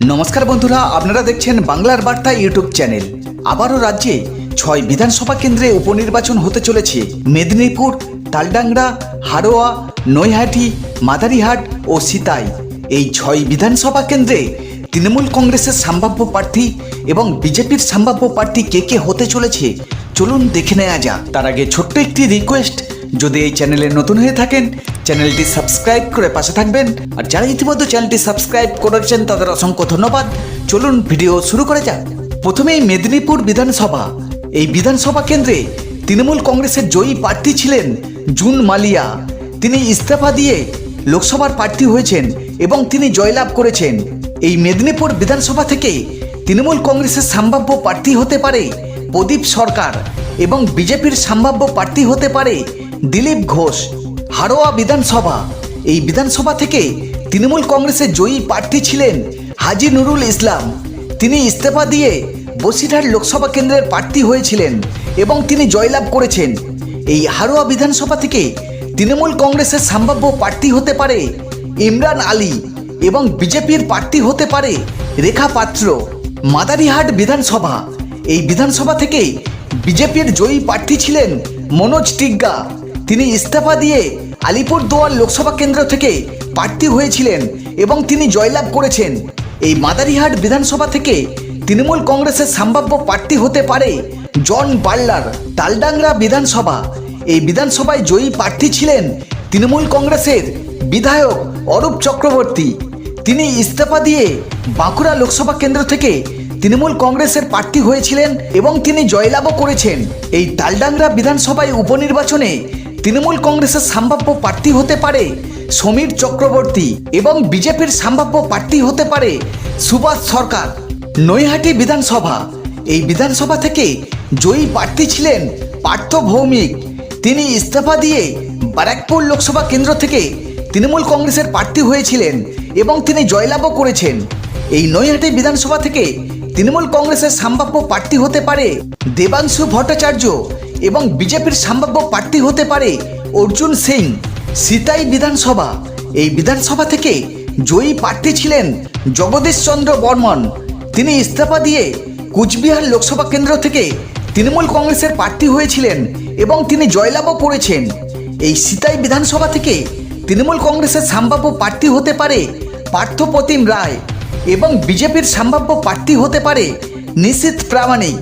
নমস্কার বন্ধুরা, আপনারা দেখছেন বাংলার বার্তা ইউটিউব চ্যানেল। আবারও রাজ্যে ছয় বিধানসভা কেন্দ্রে উপনির্বাচন হতে চলেছে। মেদিনীপুর, তালডাংরা হারোয়া নৈহাটি, মাদারিহাট ও সিতাই। এই ছয় বিধানসভা কেন্দ্রে তৃণমূল কংগ্রেসের সম্ভাব্য প্রার্থী এবং বিজেপির সম্ভাব্য প্রার্থী কে কে হতে চলেছে, চলুন দেখে নেওয়া যাক। তার আগে ছোট্ট একটি রিকোয়েস্ট যদি এই চ্যানেলে নতুন হয়ে থাকেন চ্যানেলটি সাবস্ক্রাইব করে পাশে থাকবেন। আর যারা ইতিমধ্যে চ্যানেলটি সাবস্ক্রাইব করেছেন তাদের অসংখ্য ধন্যবাদ। চলুন ভিডিও শুরু করা যাক। প্রথমেই মেদিনীপুর বিধানসভা। এই বিধানসভা কেন্দ্রে তৃণমূল কংগ্রেসের জয়ী প্রার্থী ছিলেন জুন মালিয়া। তিনি ইস্তফা দিয়ে লোকসভার প্রার্থী হয়েছেন এবং তিনি জয়লাভ করেছেন। এই মেদিনীপুর বিধানসভা থেকে তৃণমূল কংগ্রেসের সম্ভাব্য প্রার্থী হতে পারে প্রদীপ সরকার এবং বিজেপির সম্ভাব্য প্রার্থী হতে পারে দিলীপ ঘোষ। হারোয়া বিধানসভা। এই বিধানসভা থেকে তৃণমূল কংগ্রেসের জয়ী প্রার্থী ছিলেন হাজি নুরুল ইসলাম। তিনি ইস্তফা দিয়ে বসিরহাট লোকসভা কেন্দ্রের প্রার্থী হয়েছিলেন এবং তিনি জয়লাভ করেছেন। এই হারোয়া বিধানসভা থেকে তৃণমূল কংগ্রেসের সম্ভাব্য প্রার্থী হতে পারে ইমরান আলী এবং বিজেপির প্রার্থী হতে পারে রেখা পাত্র। মাদারিহাট বিধানসভা। এই বিধানসভা থেকে বিজেপির জয়ী প্রার্থী ছিলেন মনোজ টিগ্গা। তিনি ইস্তফা দিয়ে আলিপুরদুয়ার লোকসভা কেন্দ্র থেকে প্রার্থী হয়েছিলেন এবং তিনি জয়লাভ করেছেন। এই মাদারিহাট বিধানসভা থেকে তৃণমূল কংগ্রেসের সম্ভাব্য প্রার্থী হতে পারে জন বার্লার তালডাংরা বিধানসভা। এই বিধানসভায় জয়ী প্রার্থী ছিলেন তৃণমূল কংগ্রেসের বিধায়ক অরূপ চক্রবর্তী। তিনি ইস্তফা দিয়ে বাঁকুড়া লোকসভা কেন্দ্র থেকে তৃণমূল কংগ্রেসের প্রার্থী হয়েছিলেন এবং তিনি জয়লাভও করেছেন। এই তালডাংরা বিধানসভায় উপনির্বাচনে তৃণমূল কংগ্রেসের সম্ভাব্য প্রার্থী হতে পারে সমীর চক্রবর্তী এবং বিজেপির সম্ভাব্য প্রার্থী হতে পারে সুভাষ সরকার। নৈহাটি বিধানসভা। এই বিধানসভা থেকে জয়ী প্রার্থী ছিলেন পার্থ ভৌমিক। তিনি ইস্তফা দিয়ে ব্যারাকপুর লোকসভা কেন্দ্র থেকে তৃণমূল কংগ্রেসের প্রার্থী হয়েছিলেন এবং তিনি জয়লাভও করেছেন। এই নৈহাটি বিধানসভা থেকে তৃণমূল কংগ্রেসের সম্ভাব্য প্রার্থী হতে পারে দেবাংশু ভট্টাচার্য। এবং বিজেপির সম্ভাব্য প্রার্থী হতে পারে অর্জুন সিং, সিতাই বিধানসভা। এই বিধানসভা থেকে জয়ী প্রার্থী ছিলেন জগদীশ চন্দ্র বর্মন। তিনি ইস্তফা দিয়ে কুচবিহার লোকসভা কেন্দ্র থেকে তৃণমূল কংগ্রেসের প্রার্থী হয়েছিলেন এবং তিনি জয়লাভও করেছেন। এই সিতাই বিধানসভা থেকে তৃণমূল কংগ্রেসের সম্ভাব্য প্রার্থী হতে পারে পার্থপ্রতিম রায় এবং বিজেপির সম্ভাব্য প্রার্থী হতে পারে নিশীত প্রামাণিক।